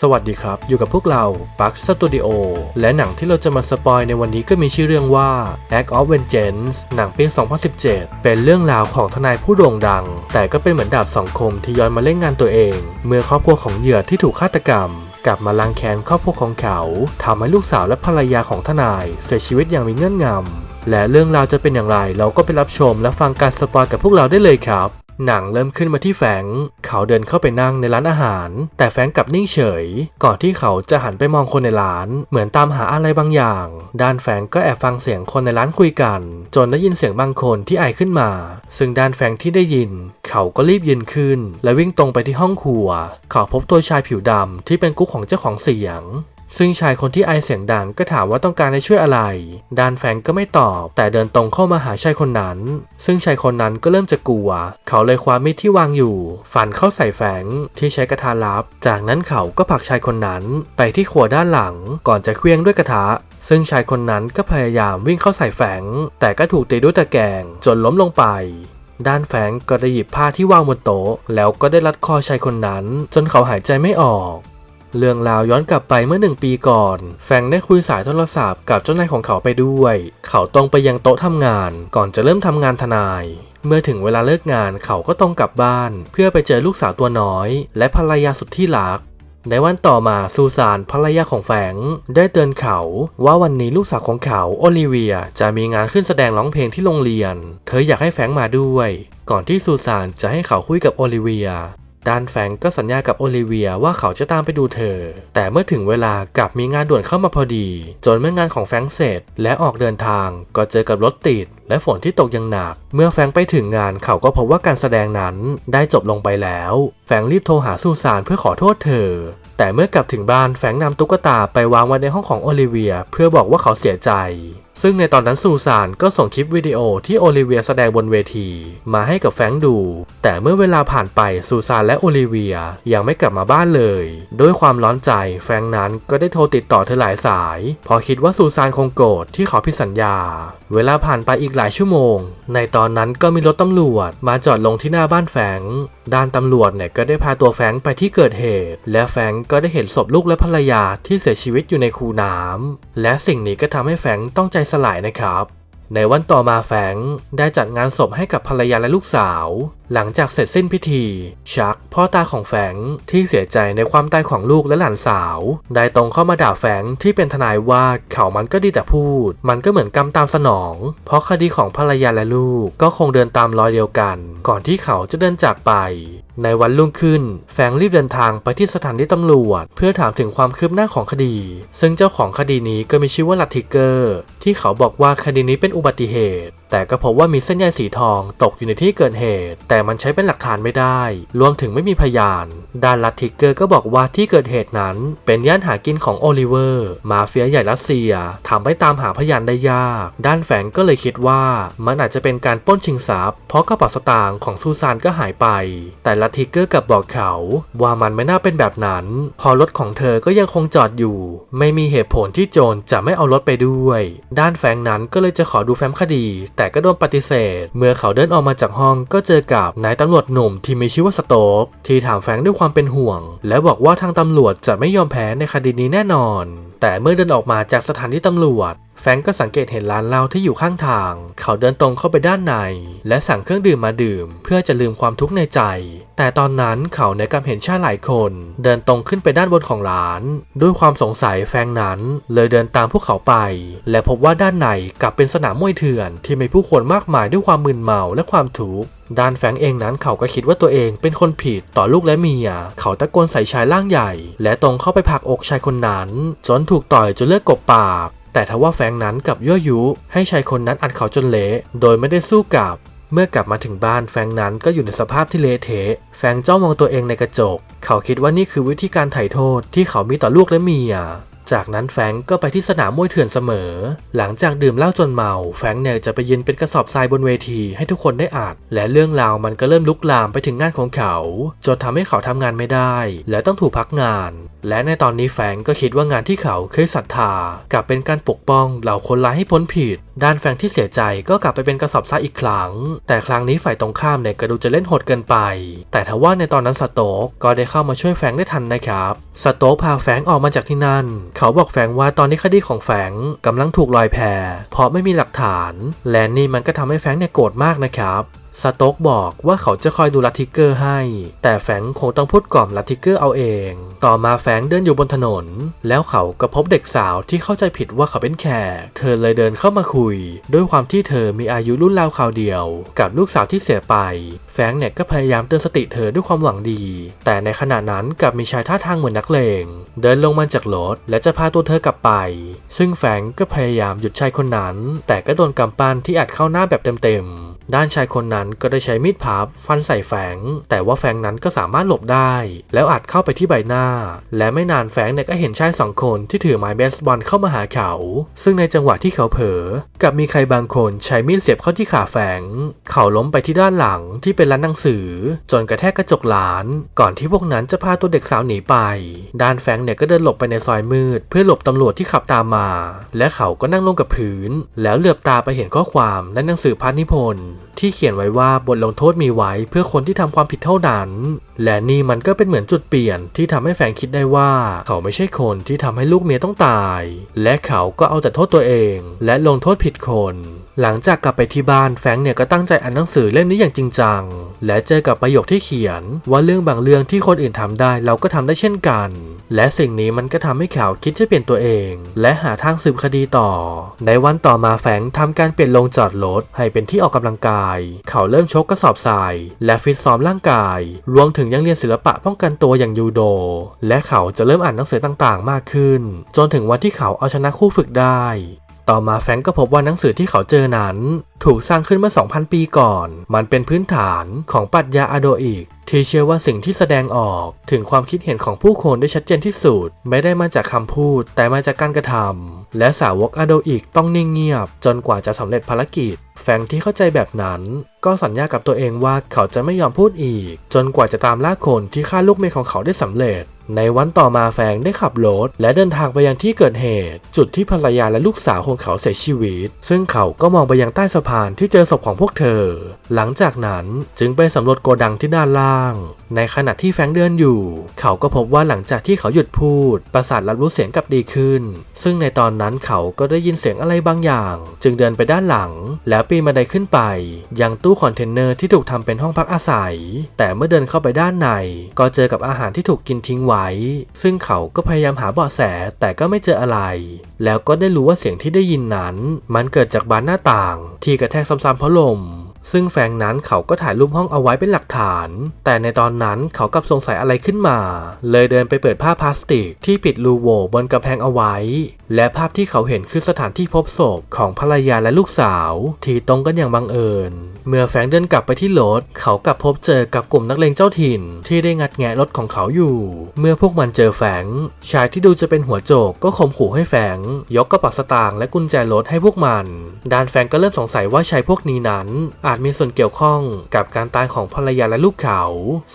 สวัสดีครับ อยู่กับพวกเรา Bug Studio และหนังที่เราจะมาสปอยในวันนี้ก็มีชื่อเรื่องว่า Act of Vengeance หนังปี 2017 เป็นเรื่องราวของทนายผู้โด่งดัง แต่ก็เป็นเหมือนดาบสองคมที่ย้อนมาเล่นงานตัวเอง เมื่อครอบครัวของเหยื่อที่ถูกฆาตกรรมกลับมาล้างแค้นครอบครัวของเขาทำให้ลูกสาวและภรรยาของทนายเสียชีวิตอย่างมีเงื่อนงำและเรื่องราวจะเป็นอย่างไร เราก็ไปรับชมและฟังการสปอยกับพวกเราได้เลยครับ หนังเริ่มขึ้นมาที่แฟง เขาเดินเข้าไปนั่งในร้านอาหาร แต่แฟงกลับนิ่งเฉย ก่อนที่เขาจะหันไปมองคนในร้าน เหมือนตามหาอะไรบางอย่าง ด้านแฟงก็แอบฟังเสียงคนในร้านคุยกัน จนได้ยินเสียงบางคนที่ไอขึ้นมา ซึ่งด้านแฟงที่ได้ยิน เขาก็รีบยืนขึ้น และวิ่งตรงไปที่ห้องครัว เขาพบตัวชายผิวดำที่เป็นกุ๊กของเจ้าของเสียง ซึ่งชายคนที่ไอเสียงดังก็ถามว่าต้องการให้ช่วยอะไร ดานแฟงก็ไม่ตอบ แต่เดินตรงเข้ามาหาชายคนนั้น ซึ่งชายคนนั้นก็เริ่มจะกลัว เขาเลยคว้ามีดที่วางอยู่ ฟันเข้าใส่แฟงที่ใช้กระทะลับ จากนั้นเขาก็ผลักชายคนนั้นไปที่ขวด้านหลัง ก่อนจะเคลี้ยงด้วยกระทะซึ่งชายคนนั้นก็พยายามวิ่งเข้าใส่แฝง แต่ก็ถูกตีด้วยตะแกรงจนล้มลงไป ด้านแฝงก็ได้หยิบผ้าที่วางบนโต๊ะ แล้วก็ได้รัดคอชายคนนั้น จนเขาหายใจไม่ออก เรื่องราวย้อนกลับไปเมื่อหนึ่งปีก่อน แฟงได้คุยสายโทรศัพท์กับเจ้านายของเขาไปด้วย เขาตรงไปยังโต๊ะทำงาน ก่อนจะเริ่มทำงานทนาย เมื่อถึงเวลาเลิกงานเขาก็ต้องกลับบ้าน เพื่อไปเจอลูกสาวตัวน้อย และภรรยาสุดที่รัก ในวันต่อมาซูซานภรรยาของแฟรงได้เตือนเขาว่าวันนี้ลูกสาวของเขาโอลิเวียจะมีงานขึ้นแสดงร้องเพลงที่โรงเรียน เธออยากให้แฟรงมาด้วย ก่อนที่ซูซานจะให้เขาคุยกับโอลิเวีย ด้านแฟงก็สัญญากับโอลิเวียว่าเขาจะตามไปดูเธอ แต่เมื่อถึงเวลากลับมีงานด่วนเข้ามาพอดี จนเมื่องานของแฟงเสร็จ และออกเดินทางก็เจอกับรถติด และฝนที่ตกอย่างหนัก เมื่อแฟงไปถึงงานเขาก็พบว่าการแสดงนั้นได้จบลงไปแล้ว แฟงรีบโทรหาซูซานเพื่อขอโทษเธอ แต่เมื่อกลับถึงบ้านแฟงนำตุ๊กตาไปวางไว้ในห้องของโอลิเวีย เพื่อบอกว่าเขาเสียใจ ซึ่งในตอนนั้นซูซานก็ส่งคลิปวิดีโอที่โอลิเวียแสดงบนเวที มาให้กับแฟงดู แต่เมื่อเวลาผ่านไปซูซานและโอลิเวียยังไม่กลับมาบ้านเลย ด้วยความร้อนใจแฟงนั้นก็ได้โทรติดต่อเธอหลายสาย พอคิดว่าซูซานคงโกรธที่เขาผิดสัญญาเวลาผ่านไปอีกหลายชั่วโมง ในตอนนั้นก็มีรถตำรวจมาจอดลงที่หน้าบ้านแฝง ด้านตำรวจเนี่ยก็ได้พาตัวแฝงไปที่เกิดเหตุ และแฝงก็ได้เห็นศพลูกและภรรยาที่เสียชีวิตอยู่ในคูน้ำและสิ่งนี้ก็ทำให้แฝงต้องใจสลายนะครับ ในวันต่อมาแฟรงได้จัดงานศพให้กับภรรยาและลูกสาว หลังจากเสร็จสิ้นพิธี ชัก พ่อตาของแฟรงที่เสียใจในความตายของลูกและหลานสาว ได้ตรงเข้ามาด่าแฟรงที่เป็นทนายว่าเขามันก็ดีแต่พูด มันก็เหมือนกรรมตามสนอง เพราะคดีของภรรยาและลูกก็คงเดินตามรอยเดียวกัน ก่อนที่เขาจะเดินจากไป ในวันรุ่งขึ้น แฟงรีบเดินทางไปที่สถานีตำรวจ เพื่อถามถึงความคืบหน้าของคดี ซึ่งเจ้าของคดีนี้ก็มีชื่อว่าลัตทิเกอร์ ที่เขาบอกว่าคดีนี้เป็นอุบัติเหตุแต่ก็พบว่ามีเส้นใยสีทองตกอยู่ในที่เกิดเหตุ แต่มันใช้เป็นหลักฐานไม่ได้ รวมถึงไม่มีพยาน ด้านลัตทิกเกอร์ก็บอกว่าที่เกิดเหตุนั้น เป็นย่านหากินของโอลิเวอร์ มาเฟียใหญ่รัสเซียทำให้ตามหาพยานได้ยาก ด้านแฝงก็เลยคิดว่ามันอาจจะเป็นการป้นชิงทรัพย์ เพราะกระเป๋าสตางค์ของซูซานก็หายไป แต่ลัตทิกเกอร์กับบอกเขา ว่ามันไม่น่าเป็นแบบนั้น พอรถของเธอก็ยังคงจอดอยู่ ไม่มีเหตุผลที่โจรจะไม่เอารถไปด้วย ด้านแฟงนั้นก็เลยจะขอดูแฟ้มคดีแต่ก็โดนปฏิเสธ เมื่อเขาเดินออกมาจากห้องก็เจอกับนายตำรวจหนุ่มที่มีชื่อว่าสโต๊กที่ถามแฟงด้วยความเป็นห่วง และบอกว่าทางตำรวจจะไม่ยอมแพ้ในคดีนี้แน่นอน แต่เมื่อเดินออกมาจากสถานีตำรวจ ฟรงก์ก็สังเกตเห็นร้านเหล้าที่อยู่ข้างทาง เขาเดินตรงเข้าไปด้านใน และสั่งเครื่องดื่มมาดื่ม เพื่อจะลืมความทุกข์ในใจ แต่ตอนนั้นเขาในกำเห็นชาหลายคน เดินตรงขึ้นไปด้านบนของร้าน ด้วยความสงสัยแฟงนั้น เลยเดินตามพวกเขาไป และพบว่าด้านในกลับเป็นสนามมวยเถื่อน ที่มีผู้คนมากมายด้วยความมึนเมาและความทุกข์ด้านแฟงเองนั้นเขาก็คิดว่าตัวเองเป็นคนผิดต่อลูกและเมีย เขาตะโกนใส่ชายร่างใหญ่ และตรงเข้าไปผลักอกชายคนนั้น จนถูกต่อยจนเลือดกบปาก แต่ทว่าแฟงนั้นกับยั่วยุ ให้ชายคนนั้นอัดเขาจนเละโดยไม่ได้สู้กลับ เมื่อกลับมาถึงบ้านแฟงนั้นก็อยู่ในสภาพที่เละเทะแฟงจ้องมองตัวเองในกระจก เขาคิดว่านี่คือวิธีการไถ่โทษที่เขามีต่อลูกและเมีย จากนั้นแฟงก็ไปที่สนามมวยเถื่อนเสมอ หลังจากดื่มเหล้าจนเมา แฟงเนี่ยจะไปยืนเป็นกระสอบทรายบนเวทีให้ทุกคนได้อ่านและเรื่องราวมันก็เริ่มลุกลามไปถึงงานของเขา จนทำให้เขาทำงานไม่ได้ และต้องถูกพักงาน และในตอนนี้แฟงก์ก็คิดว่างานที่เขาเคยศรัทธากลับเป็นการปกป้องเหล่าคนร้ายให้พ้นผิด ด้านแฟงที่เสียใจก็กลับไปเป็นกระสอบทรายอีกครั้ง แต่ครั้งนี้ฝ่ายตรงข้ามเนี่ยกระดูจะเล่นโหดเกินไป แต่ทว่าในตอนนั้นสโต๊กก็ได้เข้ามาช่วยแฟงได้ทันนะครับ สโต๊กพาแฟงออกมาจากที่นั่น เขาบอกแฟงว่าตอนนี้คดีของแฟงค์กำลังถูกลอยแพเพราะไม่มีหลักฐาน และนี่มันก็ทำให้แฟงเนี่ยโกรธมากนะครับ สโต๊กบอกว่าเขาจะคอยดูลัตทิกเกอร์ให้ แต่แฟงคงต้องพูดกล่อมลัตทิกเกอร์เอาเอง ต่อมาแฟงเดินอยู่บนถนน แล้วเขาก็พบเด็กสาวที่เข้าใจผิดว่าเขาเป็นแขก เธอเลยเดินเข้ามาคุย ด้วยความที่เธอมีอายุรุ่นราวคราวเดียว กับลูกสาวที่เสียไป แฟงเนี่ยก็พยายามเตือนสติเธอด้วยความหวังดี แต่ในขณะนั้นกลับมีชายท่าทางเหมือนนักเลง เดินลงมาจากรถและจะพาตัวเธอกลับไป ซึ่งแฟงก็พยายามหยุดชายคนนั้น แต่ก็โดนกำปั้นที่อัดเข้าหน้าแบบเต็มๆ ด้านชายคนนั้นก็ได้ใช้มีดพับฟันใส่แฟรงแต่ว่าแฟรงนั้นก็สามารถหลบได้ แล้วอัดเข้าไปที่ใบหน้า และไม่นานแฟรงเนี่ยก็เห็นชายสองคนที่ถือไม้เบสบอลเข้ามาหาเขา ซึ่งในจังหวะที่เขาเผลอกับมีใครบางคนใช้มีดเสียบเข้าที่ขาแฟรงเขาล้มไปที่ด้านหลังที่เป็นร้านหนังสือ จนกระแทกกระจกร้าน ก่อนที่พวกนั้นจะพาตัวเด็กสาวหนีไป ด้านแฟงเนี่ยก็เดินหลบไปในซอยมืด เพื่อหลบตำรวจที่ขับตามมา และเขาก็นั่งลงกับพื้น แล้วเหลือบตาไปเห็นข้อความในหนังสือพานิพนธ์ที่เขียนไว้ว่าบทลงโทษมีไว้เพื่อคนที่ทำความผิดเท่านั้น และนี่มันก็เป็นเหมือนจุดเปลี่ยนที่ทำให้แฟนคิดได้ว่า เขาไม่ใช่คนที่ทำให้ลูกเมียต้องตาย และเขาก็เอาแต่โทษตัวเอง และลงโทษผิดคน หลังจากกลับไปที่บ้านแฟงเนี่ยก็ตั้งใจอ่านหนังสือเล่มนี้อย่างจริงจัง และเจอกับประโยคที่เขียน ว่าเรื่องบางเรื่องที่คนอื่นทำได้เราก็ทำได้เช่นกัน และสิ่งนี้มันก็ทำให้เขาคิดจะเปลี่ยนตัวเอง และหาทางสืบคดีต่อ ในวันต่อมาแฟงค์ทำการเปลี่ยนโรงจอดรถให้เป็นที่ออกกำลังกาย เขาเริ่มชกกระสอบทราย และฟิตซ้อมร่างกาย รวมถึงยังเรียนศิลปะป้องกันตัวอย่างยูโด และเขาจะเริ่มอ่านหนังสือต่างๆ มากขึ้น จนถึงวันที่เขาเอาชนะคู่ฝึกได้ ต่อมาแฟงก็พบว่าหนังสือที่เขาเจอนั้น ถูกสร้างขึ้นเมื่อ 2,000 ปีก่อน มันเป็นพื้นฐานของปรัชญาอะโดอิกที่เชื่อว่าสิ่งที่แสดงออกถึงความคิดเห็นของผู้คนได้ชัดเจนที่สุด ไม่ได้มาจากคำพูด แต่มาจากการกระทำและสาวกอะโดอิกต้องนิ่งเงียบ จนกว่าจะสำเร็จภารกิจ แฟงที่เข้าใจแบบนั้น ก็สัญญากับตัวเองว่าเขาจะไม่ยอมพูดอีก จนกว่าจะตามล่าคนที่ฆ่าลูกเมียของเขาได้สำเร็จ ในวันต่อมาแฟงได้ขับรถและเดินทางไปยังที่เกิดเหตุ จุดที่ภรรยาและลูกสาวของเขาเสียชีวิต ซึ่งเขาก็มองไปยังใต้สะพานที่เจอศพของพวกเธอ หลังจากนั้นจึงไปสำรวจโกดังที่ด้านล่าง ในขณะที่แฟงเดินอยู่ เขาก็พบว่าหลังจากที่เขาหยุดพูด ประสาทรับรู้เสียงกลับดีขึ้น ซึ่งในตอนนั้นเขาก็ได้ยินเสียงอะไรบางอย่าง จึงเดินไปด้านหลังแล้วปีนบันไดขึ้นไป ยังตู้คอนเทนเนอร์ที่ถูกทำเป็นห้องพักอาศัย แต่เมื่อเดินเข้าไปด้านใน ก็เจอกับอาหารที่ถูกกินทิ้งไว้ ซึ่งเขาก็พยายามหาเบาะแสแต่ก็ไม่เจออะไร แล้วก็ได้รู้ว่าเสียงที่ได้ยินนั้น มันเกิดจากบานหน้าต่าง ที่กระแทกซ้ำๆเพราะลมซึ่งแฟงนั้นเขาก็ถ่ายรูปห้องเอาไว้เป็นหลักฐาน แต่ในตอนนั้นเขากลับสงสัยอะไรขึ้นมา เลยเดินไปเปิดผ้าพลาสติกที่ปิดรูโหว่บนกำแพงเอาไว้ และภาพที่เขาเห็นคือสถานที่พบศพของภรรยาและลูกสาว ที่ตรงกันอย่างบังเอิญ เมื่อแฟงเดินกลับไปที่รถเขากลับพบเจอกับกลุ่มนักเลงเจ้าถิ่น ที่ได้งัดแงะรถของเขาอยู่ เมื่อพวกมันเจอแฟงชายที่ดูจะเป็นหัวโจกก็ข่มขู่ให้แฟงยกกระเป๋าสตางค์และกุญแจรถให้พวกมันด้านแฟงก็เริ่มสงสัยว่าชายพวกนี้นั้น อาจมีส่วนเกี่ยวข้องกับการตายของภรรยาและลูกเขา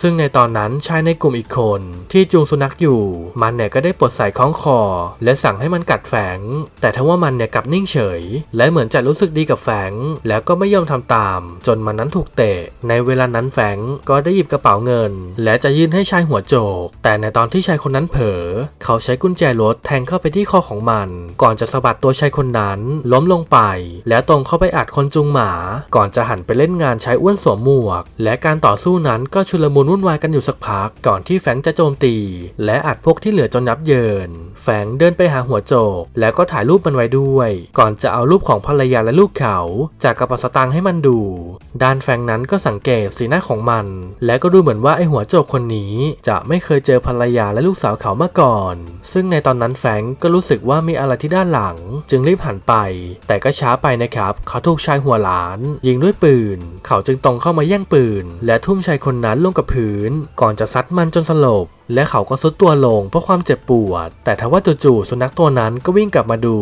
ซึ่งในตอนนั้นชายในกลุ่มอีกคน ที่จูงสุนัขอยู่ มันเนี่ยก็ได้ปลดสายคล้องคอ และสั่งให้มันกัดแฝง แต่ทว่ามันเนี่ยกลับนิ่งเฉย และเหมือนจะรู้สึกดีกับแฝง แล้วก็ไม่ยอมทำตาม จนมันนั้นถูกเตะ ในเวลานั้นแฝงก็ได้หยิบกระเป๋าเงิน และจะยื่นให้ชายหัวโจก แต่ในตอนที่ชายคนนั้นเผลอเขาใช้กุญแจรถแทงเข้าไปที่คอของมัน ก่อนจะสะบัดตัวชายคนนั้น ล้มลงไป แล้วตรงเข้าไปอัดคนจุงหมา ก่อนจะหันไปเล่นงานชายอ้วนสวมหมวก และการต่อสู้นั้นก็ชุลมุนวุ่นวายกันอยู่สักพัก ก่อนที่แฟรงจะโจมตี และอัดพวกที่เหลือจนยับเยินแฟรงเดินไปหาหัวโจกแล้วก็ถ่ายรูปมันไว้ด้วย ก่อนจะเอารูปของภรรยาและลูกเขา จากกระเป๋าสตางค์ให้มันดู ด้านแฟงนั้นก็สังเกตสีหน้าของมัน และก็ดูเหมือนว่าไอหัวโจกคนนี้ จะไม่เคยเจอภรรยาและลูกสาวเขามาก่อน ซึ่งในตอนนั้นแฟงก็รู้สึกว่ามีอะไรที่ด้านหลัง จึงรีบหันไป แต่ก็ช้าไปนะครับ เขาถูกชายหัวหลาน ยิงด้วยปืน เขาจึงตรงเข้ามาแย่งปืน และทุ่มชายคนนั้นลงกับพื้น ก่อนจะซัดมันจนสลบ และเขาก็ซุดตัวลงเพราะความเจ็บปวด แต่ทว่าจู่ๆสุนัขตัวนั้นก็วิ่งกลับมาดู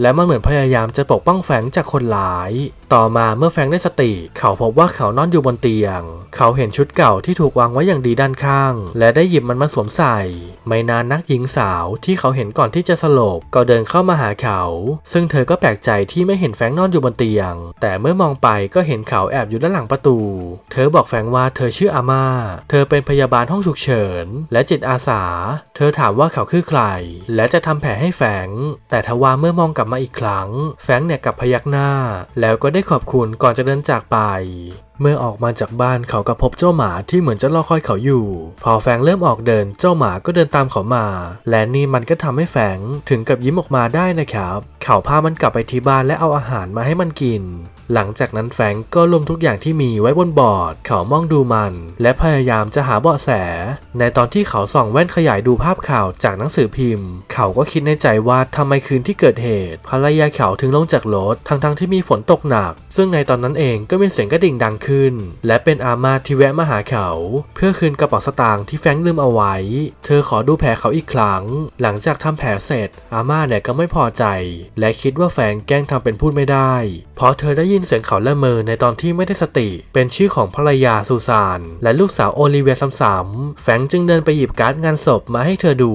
และมันเหมือนพยายามจะปกป้องแฝงจากคนร้าย ต่อมาเมื่อแฟงได้สติ เขาพบว่าเขานอนอยู่บนเตียง เขาเห็นชุดเก่าที่ถูกวางไว้อย่างดีด้านข้าง และได้หยิบมันมาสวมใส่ ไม่นานนักหญิงสาวที่เขาเห็นก่อนที่จะสลบก็เดินเข้ามาหาเขา ซึ่งเธอก็แปลกใจที่ไม่เห็นแฟงนอนอยู่บนเตียง แต่เมื่อมองไปก็เห็นเขาแอบอยู่ด้านหลังประตู เธอบอกแฟงว่าเธอชื่ออาม่า เธอเป็นพยาบาลห้องฉุกเฉิน และจิตอาสา เธอถามว่าเขาคือใคร และจะทำแผลให้แฟง แต่ทว่าเมื่อมองกลับมาอีกครั้ง แฟงเนี่ยกับพยักหน้า แล้วก็ได้ขอบคุณก่อนจะเดินจากไป เมื่อออกมาจากบ้านเขาก็พบเจ้าหมาที่เหมือนจะรอคอยเขาอยู่ พอแฟงเริ่มออกเดินเจ้าหมาก็เดินตามเขามา และนี่มันก็ทำให้แฟงถึงกับยิ้มออกมาได้นะครับ เขาพามันกลับไปที่บ้านและเอาอาหารมาให้มันกิน หลังจากนั้นแฟงก็รวมทุกอย่างที่มีไว้บนบอร์ด เขามองดูมัน และพยายามจะหาเบาะแส ในตอนที่เขาส่องแว่นขยายดูภาพข่าวจากหนังสือพิมพ์ เขาก็คิดในใจว่าทำไมคืนที่เกิดเหตุภรรยาเขาถึงลงจากรถทั้งๆที่มีฝนตกหนัก ซึ่งในตอนนั้นเองก็มีเสียงกระดิ่งดังขึ้น และเป็นอาม่าที่แวะมาหาเขา เพื่อคืนกระเป๋าสตางค์ที่แฟงลืมเอาไว้ เธอขอดูแผลเขาอีกครั้ง หลังจากทำแผลเสร็จ อาม่าเนี่ยก็ไม่พอใจ และคิดว่าแฟงแกล้งทำเป็นพูดไม่ได้ เพราะเธอได้ยินเสียงเขาละเมอในตอนที่ไม่ได้สติ เป็นชื่อของภรรยาซูซาน และลูกสาวโอลิเวียซ้ำๆแฟงจึงเดินไปหยิบการ์ดงานศพมาให้เธอดู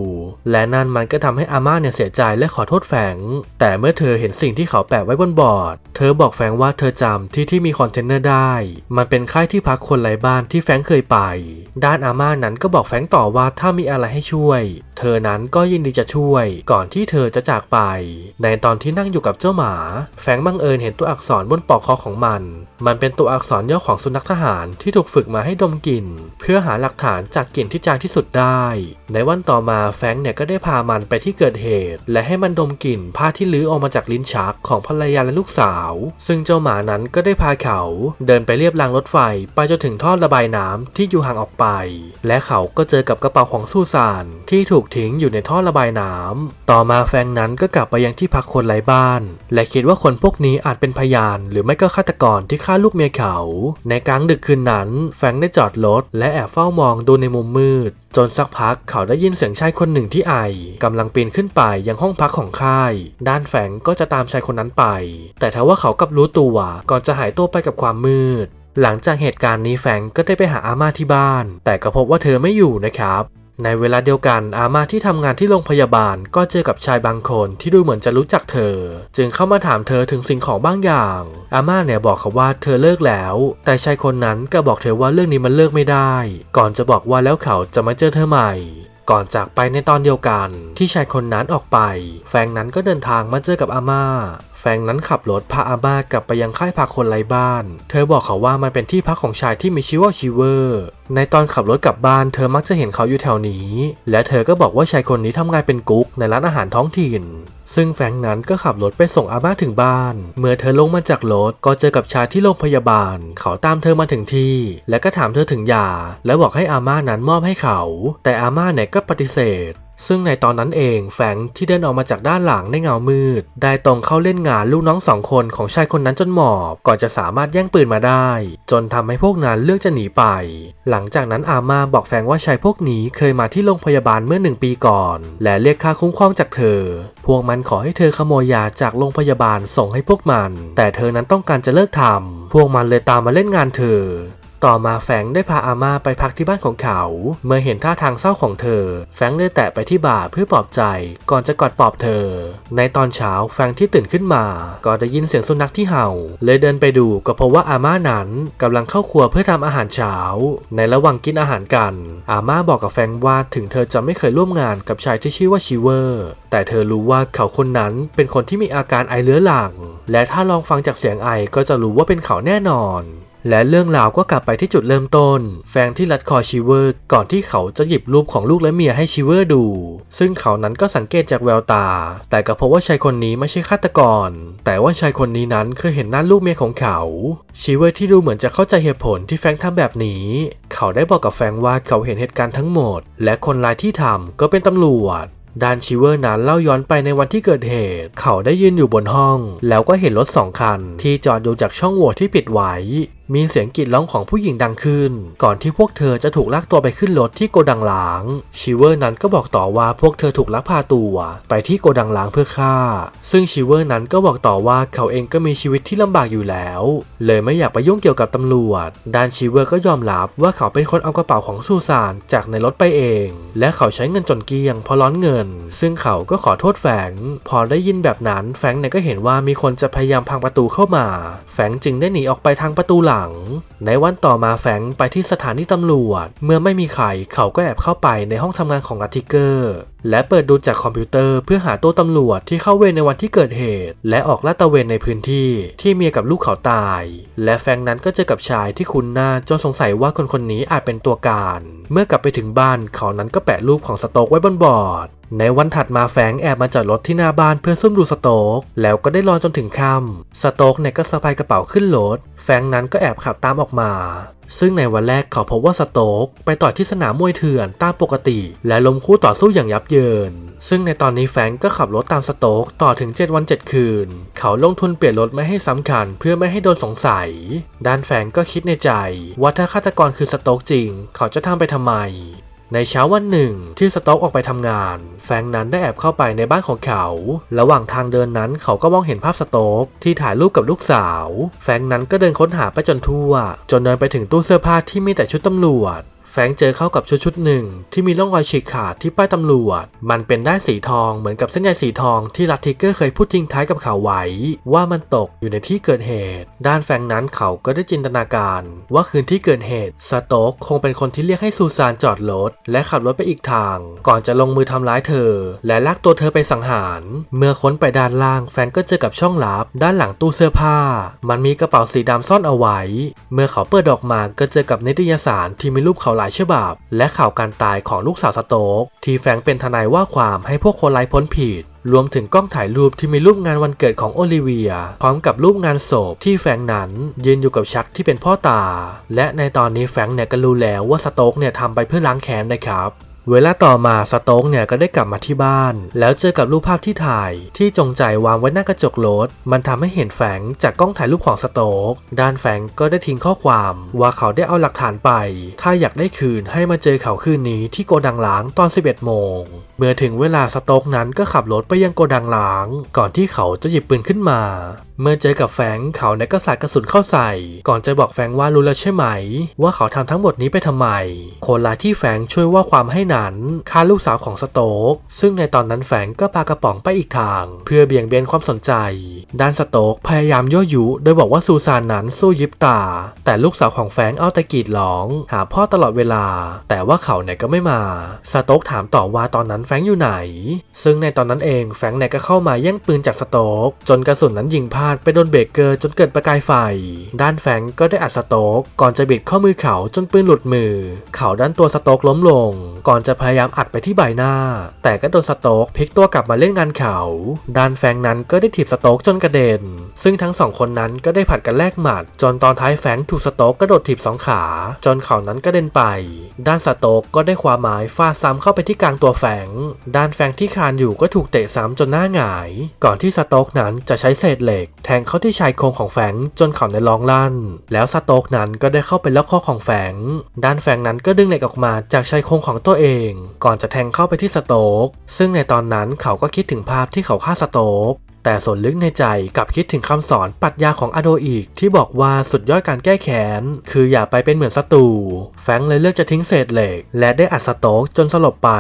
และนั่นมันก็ทำให้อาม่าเนี่ยเสียใจและขอโทษแฟง แต่เมื่อเธอเห็นสิ่งที่เขาแปะไว้บนบอร์ด เธอบอกแฟงว่าเธอจำที่ที่มีคอนเทนเนอร์ได้ มันเป็นค่ายที่พักคนไร้บ้านที่แฟงเคยไป ด้านอาม่านั้นก็บอกแฟงต่อว่าถ้ามีอะไรให้ช่วย เธอนั้นก็ยินดีจะช่วย ก่อนที่เธอจะจากไป ในตอนที่นั่งอยู่กับเจ้าหมา แฟงบังเอิญเห็นตัวอักษรบนปลอกคอของมัน มันเป็นตัวอักษรย่อของสุนัขทหารที่ถูกฝึกมาให้ดมกลิ่น เพื่อหาหลักฐานจากกลิ่นที่จางที่สุดได้ ในวันต่อมาแฟงเนี่ยก็ได้พามันไปที่เกิดเหตุ และให้มันดมกลิ่นผ้าที่ลื้อออกมาจากลิ้นชักของภรรยาและลูกสาว ซึ่งเจ้าหมานั้นก็ได้พาเขา เดินไปเรียบรางรถไฟ ไปจนถึงท่อระบายน้ำที่อยู่ห่างออกไปและเขาก็เจอกับกระเป๋าของซูซานที่ถูกทิ้งอยู่ในท่อระบายน้ำต่อมาแฟงนั้นก็กลับไปยังที่พักคนไร้บ้าน และคิดว่าคนพวกนี้อาจเป็นพยาน หรือไม่ก็ฆาตกรที่ฆ่าลูกเมียเขา ในกลางดึกคืนนั้น แฟงได้จอดรถและแอบเฝ้ามองดูในมุมมืดจนสักพักเขาได้ยินเสียงชายคนหนึ่งที่ไอกำลังปีนขึ้นไปยังห้องพักของค่าย ด้านแฝงก็จะตามชายคนนั้นไป แต่ทว่าเขากลับรู้ตัวก่อนจะหายตัวไปกับความมืด หลังจากเหตุการณ์นี้แฟงก็ได้ไปหาอาม่าที่บ้าน แต่ก็พบว่าเธอไม่อยู่นะครับ ในเวลาเดียวกันอาม่าที่ทำงานที่โรงพยาบาลก็เจอกับชายบางคนที่ดูเหมือนจะรู้จักเธอ จึงเข้ามาถามเธอถึงสิ่งของบางอย่าง อาม่าเนี่ยบอกเขาว่าเธอเลิกแล้ว แต่ชายคนนั้นก็บอกเธอว่าเรื่องนี้มันเลิกไม่ได้ ก่อนจะบอกว่าแล้วเขาจะมาเจอเธอใหม่ก่อนจากไปในตอนเดียวกันที่ชายคนนั้นออกไป แฟงนั้นก็เดินทางมาเจอกับอาม่าแฟงนั้นขับรถพาอาม่ากลับไปยังค่ายพักคนไร้บ้าน เธอบอกเขาว่ามันเป็นที่พักของชายที่มีชื่อว่าชิเวอร์ ในตอนขับรถกลับบ้านเธอมักจะเห็นเขาอยู่แถวนี้ และเธอก็บอกว่าชายคนนี้ทำงานเป็นกุ๊กในร้านอาหารท้องถิ่น ซึ่งแฟงนั้นก็ขับรถไปส่งอาม่าถึงบ้าน เมื่อเธอลงมาจากรถก็เจอกับชายที่โรงพยาบาล เขาตามเธอมาถึงที่ และก็ถามเธอถึงยา และบอกให้อาม่านั้นมอบให้เขา แต่อาม่าเนี่ยก็ปฏิเสธ ซึ่งในตอนนั้นเองแฟรงที่เดินออกมาจากด้านหลังในเงามืด ได้ตรงเข้าเล่นงานลูกน้องสองคนของชายคนนั้นจนหมอบก่อนจะสามารถแย่งปืนมาได้ จนทำให้พวกนั้นเลือกจะหนีไป หลังจากนั้นอาม่าบอกแฟรงว่าชายพวกนี้เคยมาที่โรงพยาบาลเมื่อหนึ่งปีก่อน และเรียกค่าคุ้มครองจากเธอ พวกมันขอให้เธอขโมยยาจากโรงพยาบาลส่งให้พวกมัน แต่เธอนั้นต้องการจะเลิกทำพวกมันเลยตามมาเล่นงานเธอ ต่อมาแฟงได้พาอาม่าไปพักที่บ้านของเขา เมื่อเห็นท่าทางเศร้าของเธอ แฟงได้แตะไปที่บ่าเพื่อปลอบใจ ก่อนจะกอดปลอบเธอ ในตอนเช้าแฟงที่ตื่นขึ้นมา ก็ได้ยินเสียงสุนัขที่เห่า เลยเดินไปดูก็พบว่าอาม่านั้นกำลังเข้าครัวเพื่อทำอาหารเช้า ในระหว่างกินอาหารกัน อาม่าบอกกับแฟงว่าถึงเธอจะไม่เคยร่วมงานกับชายที่ชื่อว่าชิเวอร์ แต่เธอรู้ว่าเขาคนนั้นเป็นคนที่มีอาการไอเรื้อรัง และถ้าลองฟังจากเสียงไอก็จะรู้ว่าเป็นเขาแน่นอน และเรื่องราวก็กลับไปที่จุดเริ่มต้น แฟงที่รัดคอชิเวอร์ ก่อนที่เขาจะหยิบรูปของลูกและเมียให้ชิเวอร์ดู ซึ่งเขานั้นก็สังเกตจากแววตา แต่ก็พบว่าชายคนนี้ไม่ใช่ฆาตกร แต่ว่าชายคนนี้นั้นเคยเห็นหน้าลูกเมียของเขาชิเวอร์ที่ดูเหมือนจะเข้าใจเหตุผลที่แฟงค์ทำแบบนี้ เขาได้บอกกับแฟงว่าเขาเห็นเหตุการณ์ทั้งหมด และคนร้ายที่ทำก็เป็นตำรวจด้านชิเวอร์นั้นเล่าย้อนไปในวันที่เกิดเหตุ เขาได้ยืนอยู่บนห้อง แล้วก็เห็นรถสองคัน ที่จอดอยู่จากช่องโหว่ที่ปิดไว้ มีเสียงกรีดร้องของผู้หญิงดังขึ้น ก่อนที่พวกเธอจะถูกลากตัวไปขึ้นรถที่โกดังหล้างชิเวอร์นั้นก็บอกต่อว่าพวกเธอถูกลักพาตัว ไปที่โกดังหล้างเพื่อฆ่า ซึ่งชิเวอร์นั้นก็บอกต่อว่าเขาเองก็มีชีวิตที่ลำบากอยู่แล้ว เลยไม่อยากไปยุ่งเกี่ยวกับตำรวจด้านชิเวอร์ก็ยอมรับว่าเขาเป็นคนเอากระเป๋าของซูซานจากในรถไปเอง และเขาใช้เงินจนเกลี้ยงเพราะร้อนเงิน ซึ่งเขาก็ขอโทษแฝง พอได้ยินแบบนั้นแฟรงเนี่ยก็เห็นว่ามีคนจะพยายามพังประตูเข้ามาแฟรงจึงได้หนีออกไปทางประตูหลังในวันต่อมาแฟงไปที่สถานีตำรวจ เมื่อไม่มีใครเขาก็แอบเข้าไปในห้องทำงานของลัตติเกอร์ และเปิดดูจากคอมพิวเตอร์เพื่อหาตัวตำรวจที่เข้าเวรในวันที่เกิดเหตุ และออกลาดตระเวนในพื้นที่ที่เมียกับลูกเขาตาย และแฟงนั้นก็เจอกับชายที่คุ้นหน้าจนสงสัยว่าคนคนนี้อาจเป็นตัวการ เมื่อกลับไปถึงบ้านเขานั้นก็แปะรูปของสโต๊กไว้บนบอร์ดในวันถัดมาแฟงแอบมาจอดรถที่หน้าบ้านเพื่อซุ่มดูสโต๊กแล้วก็ได้รอจนถึงค่ำสโต๊กเนี่ยก็สะพายกระเป๋าขึ้นรถ ฟงนั้นก็แอบขับตามออกมา ซึ่งในวันแรกเขาพบว่าสโต๊กไปต่อที่สนามมวยเถื่อนตามปกติ และล้มคู่ต่อสู้อย่างยับเยิน ซึ่งในตอนนี้แฟงก็ขับรถตามสโต๊กต่อถึง 7 วัน 7 คืน เขาลงทุนเปลี่ยนรถไม่ให้ซ้ำคันเพื่อไม่ให้โดนสงสัย ด้านแฟงก์ก็คิดในใจ ว่าถ้าฆาตกรคือสโต๊กจริง เขาจะทำไปทำไม ในเช้าวันหนึ่ง ที่สโต๊กออกไปทำงาน แฟงนั้นได้แอบเข้าไปในบ้านของเขา ระหว่างทางเดินนั้นเขาก็มองเห็นภาพสโต๊กที่ถ่ายรูปกับลูกสาว แฟงนั้นก็เดินค้นหาไปจนทั่ว จนเดินไปถึงตู้เสื้อผ้าที่มีแต่ชุดตำรวจ ฟงเจอเข้ากับชุดชุดหนึ่งที่มีร่องรอยฉีกขาดที่ป้ายตำรวจ มันเป็นได้ายสีทองเหมือนกับเส้นใยสีทองที่ลัตทิกเกอร์เคยพูดทิ้งท้ายกับเขาไว้ ว่ามันตกอยู่ในที่เกิดเหตุ ด้านแฟงนั้นเขาก็ได้จินตนาการ ว่าคืนที่เกิดเหตุสโต๊กคงเป็นคนที่เรียกให้ซูซานจอดรถและขับรถไปอีกทาง ก่อนจะลงมือทำร้ายเธอ และลากตัวเธอไปสังหาร เมื่อค้นไปด้านล่างแฟงก็เจอกับช่องลับ ด้านหลังตู้เสื้อผ้า มันมีกระเป๋าสีดำซ่อนเอาไว้ เมื่อเขาเปิดออกมาก็เจอกับนิตยสารที่มีรูปเขาหลายฉบับ และข่าวการตายของลูกสาวสโต๊กที่แฟงเป็นทนายว่าความให้พวกคนไร้พ้นผิดรวมถึงกล้องถ่ายรูปที่มีรูปงานวันเกิดของโอลิเวีย พร้อมกับรูปงานศพที่แฟงนั้นยืนอยู่กับชักที่เป็นพ่อตา และในตอนนี้แฟงเนี่ยก็รู้แล้วว่าสโต๊กเนี่ยทำไปเพื่อล้างแค้นนะครับ เวลาต่อมาสโต๊กเนี่ยก็ได้กลับมาที่บ้าน แล้วเจอกับรูปภาพที่ถ่าย ที่จงใจวางไว้หน้ากระจกรถ มันทำให้เห็นแฝงจากกล้องถ่ายรูปของสโต๊กด้านแฝงก็ได้ทิ้งข้อความว่าเขาได้เอาหลักฐานไป ถ้าอยากได้คืนให้มาเจอเขาคืนนี้ที่โกดังล้างตอน 11 โมง เมื่อถึงเวลาสโต๊กนั้นก็ขับรถไปยังโกดังล้าง ก่อนที่เขาจะหยิบปืนขึ้นมา เมื่อเจอกับแฟงเขาเนี่ยก็สาดกระสุนเข้าใส่ ก่อนจะบอกแฟงว่ารู้แล้วใช่ไหม ว่าเขาทำทั้งหมดนี้ไปทำไม คนร้ายที่แฟงช่วยว่าความให้นั้นฆ่าลูกสาวของสโต๊กซึ่งในตอนนั้นแฟงก็ปากระป๋องไปอีกทาง เพื่อเบี่ยงเบนความสนใจ ด้านสโต๊กพยายามยั่วยุ โดยบอกว่าซูซานนั้นสู้ยิบตา แต่ลูกสาวของแฟงเอาแต่กรีดร้อง หาพ่อตลอดเวลา แต่ว่าเขาเนี่ยก็ไม่มา สโต๊กถามต่อว่าตอนนั้นแฟงอยู่ไหน ซึ่งในตอนนั้นเองแฟงค์เนี่ยก็เข้ามาแย่งปืนจากสโต๊กจนกระสุนนั้นยิงพลาดไปโดนเบเกอร์จนเกิดประกายไฟ ด้านแฟงก็ได้อัดสโต๊กก่อนจะบิดข้อมือเขาจนปืนหลุดมือ เขาด้านตัวสโต๊กล้มลง ก่อนจะพยายามอัดไปที่ใบหน้า แต่ก็โดนสโต๊กพลิกตัวกลับมาเล่นงานเขา ด้านแฟงนั้นก็ได้ถีบสโต๊กจนกระเด็น ซึ่งทั้งสองคนนั้นก็ได้ผัดกันแลกหมัด จนตอนท้ายแฟงถูกสโต๊กกระโดดถีบสองขา จนเขานั้นกระเด็นไป ด้านสโต๊กก็ได้คว้าไม้ฟาดซ้ำเข้าไปที่กลางตัวแฟรงด้านแฟรงที่คานอยู่ก็ถูกเตะซ้ำจนหน้าหงาย ก่อนที่สโต๊กนั้นจะใช้เศษเหล็ก แทงเข้าที่ชายโครงของแฟรงจนเขาในร้องลั่น แล้วสโต๊กนั้นก็ได้เข้าไปล็อกคอของแฟรงด้านแฟรงนั้นก็ดึงเหล็กออกมาจากชายโครงของตัวเอง ก่อนจะแทงเข้าไปที่สโต๊กซึ่งในตอนนั้นเขาก็คิดถึงภาพที่เขาฆ่าสโต๊ก แต่ส่วนลึกในใจกลับคิดถึงคำสอนปรัชญาของอโดอีก ที่บอกว่าสุดยอดการแก้แค้นคืออย่าไปเป็นเหมือนศัตรูแฟงเลยเลือกจะทิ้งเศษเหล็ก และได้อัดสโต๊กจนสลบไป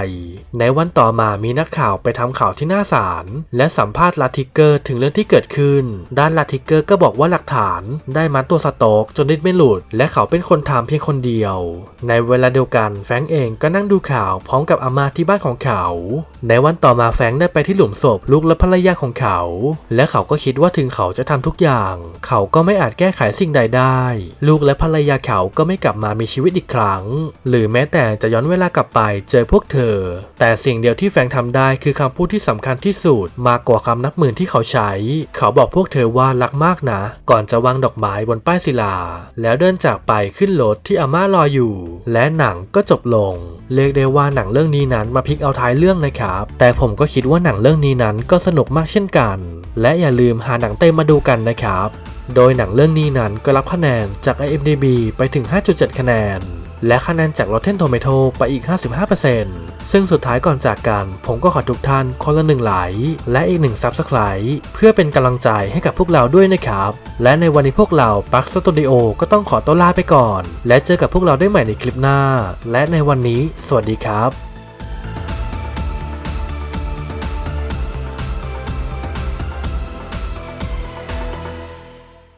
ในวันต่อมามีนักข่าวไปทำข่าวที่หน้าศาลและสัมภาษณ์ลาทิกเกอร์ถึงเรื่องที่เกิดขึ้น ด้านลาทิกเกอร์ก็บอกว่าหลักฐานได้มัดตัวสโต๊กจนดิ้นไม่หลุด และเขาเป็นคนทำเพียงคนเดียว ในเวลาเดียวกันแฟงเองก็นั่งดูข่าวพร้อมกับอาม่าที่บ้านของเขา ในวันต่อมาแฟงได้ไปที่หลุมศพลูกและภรรยาของเขาและเขาก็คิดว่าถึงเขาจะทำทุกอย่าง เขาก็ไม่อาจแก้ไขสิ่งใดได้ ลูกและภรรยาเขาก็ไม่กลับมามีชีวิตอีกครั้ง หรือแม้แต่จะย้อนเวลากลับไปเจอพวกเธอ แต่สิ่งเดียวที่แฟงค์ทำได้คือคำพูดที่สำคัญที่สุดมากกว่าคำนับหมื่นที่เขาใช้ เขาบอกพวกเธอว่ารักมากนะ ก่อนจะวางดอกไม้บนป้ายศิลา แล้วเดินจากไปขึ้นรถที่อาม่ารออยู่ และหนังก็จบลง เรียกได้ว่าหนังเรื่องนี้นั้นมาพลิกเอาท้ายเรื่องนะครับ แต่ผมก็คิดว่าหนังเรื่องนี้นั้นก็สนุกมากเช่นกัน และอย่าลืมหาหนังเต็มมาดูกันนะครับ โดยหนังเรื่องนี้นั้นก็รับคะแนนจาก IMDb ไปถึง 5.7 คะแนน และคะแนนจาก Rotten Tomato ไปอีก 55%ซึ่งสุดท้ายก่อนจากกัน ผมก็ขอทุกท่านคนละหนึ่งไหล และอีกหนึ่ง Subscribe เพื่อเป็นกำลังใจให้กับพวกเราด้วยนะครับ และในวันนี้พวกเรา Park Studio ก็ต้องขอตัวลาไปก่อน และเจอกับพวกเราได้ใหม่ในคลิปหน้า และในวันนี้ สวัสดีครับ